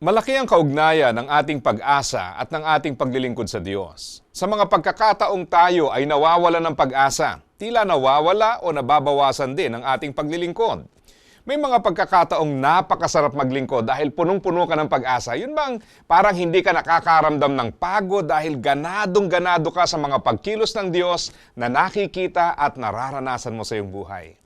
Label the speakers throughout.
Speaker 1: Malaki ang kaugnayan ng ating pag-asa at ng ating paglilingkod sa Diyos. Sa mga pagkakataong tayo ay nawawala ng pag-asa, tila nawawala o nababawasan din ang ating paglilingkod. May mga pagkakataong napakasarap maglingkod dahil punong-puno ka ng pag-asa. Yun bang parang hindi ka nakakaramdam ng pagod dahil ganadong-ganado ka sa mga pagkilos ng Diyos na nakikita at nararanasan mo sa iyong buhay.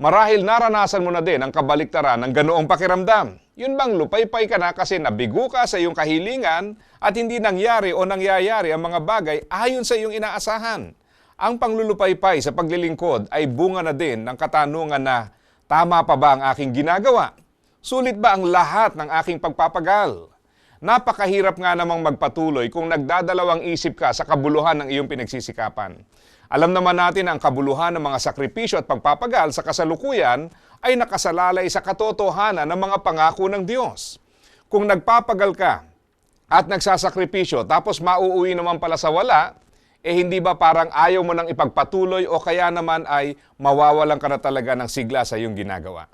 Speaker 1: Marahil naranasan mo na din ang kabaliktaran ng ganoong pakiramdam. Yun bang lupay-pay ka na kasi nabigo ka sa iyong kahilingan at hindi nangyari o nangyayari ang mga bagay ayon sa iyong inaasahan. Ang panglulupay-pay sa paglilingkod ay bunga na din ng katanungan na tama pa ba ang aking ginagawa? Sulit ba ang lahat ng aking pagpapagal? Napakahirap nga namang magpatuloy kung nagdadalawang isip ka sa kabuluhan ng iyong pinagsisikapan. Alam naman natin ang kabuluhan ng mga sakripisyo at pagpapagal sa kasalukuyan ay nakasalalay sa katotohanan ng mga pangako ng Diyos. Kung nagpapagal ka at nagsasakripisyo tapos mauuwi naman pala sa wala, eh hindi ba parang ayaw mo nang ipagpatuloy o kaya naman ay mawawalan ka na talaga ng sigla sa iyong ginagawa?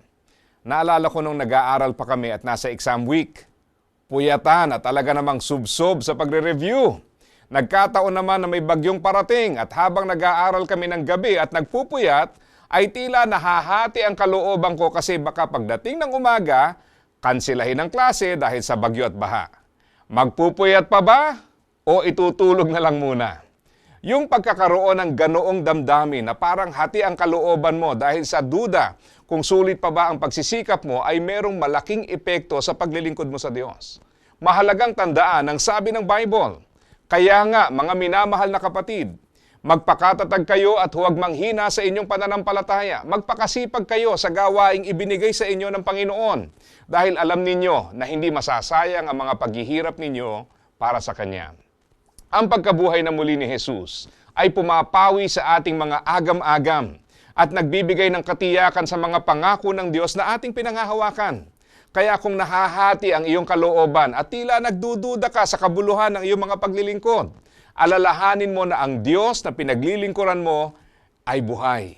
Speaker 1: Naalala ko nung nag-aaral pa kami at nasa exam week. Puyatan at talaga namang subsob sa pagre-review. Nagkataon naman na may bagyong parating at habang nag-aaral kami ng gabi at nagpupuyat, ay tila nahahati ang kalooban ko kasi baka pagdating ng umaga, kansilahin ang klase dahil sa bagyo at baha. Magpupuyat pa ba o itutulog na lang muna? Yung pagkakaroon ng ganoong damdamin na parang hati ang kalooban mo dahil sa duda kung sulit pa ba ang pagsisikap mo ay merong malaking epekto sa paglilingkod mo sa Diyos. Mahalagang tandaan ang sabi ng Bible. Kaya nga, mga minamahal na kapatid, magpakatatag kayo at huwag manghina sa inyong pananampalataya. Magpakasipag kayo sa gawaing ibinigay sa inyo ng Panginoon dahil alam ninyo na hindi masasayang ang mga paghihirap ninyo para sa Kanya. Ang pagkabuhay na muli ni Jesus ay pumapawi sa ating mga agam-agam at nagbibigay ng katiyakan sa mga pangako ng Diyos na ating pinangahawakan. Kaya kung nahahati ang iyong kalooban at tila nagdududa ka sa kabuluhan ng iyong mga paglilingkod, alalahanin mo na ang Diyos na pinaglilingkuran mo ay buhay.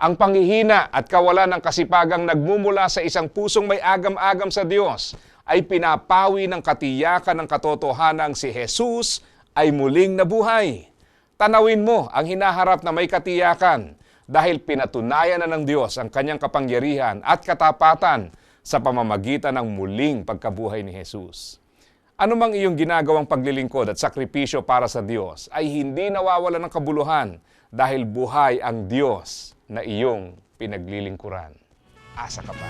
Speaker 1: Ang panghihina at kawalan ng kasipagang nagmumula sa isang pusong may agam-agam sa Diyos ay pinapawi ng katiyakan ng katotohanan si Jesus ay muling nabuhay. Tanawin mo ang hinaharap na may katiyakan dahil pinatunayan na ng Diyos ang kanyang kapangyarihan at katapatan sa pamamagitan ng muling pagkabuhay ni Jesus. Ano mang iyong ginagawang paglilingkod at sakripisyo para sa Diyos ay hindi nawawala ng kabuluhan dahil buhay ang Diyos na iyong pinaglilingkuran. Asa ka pa?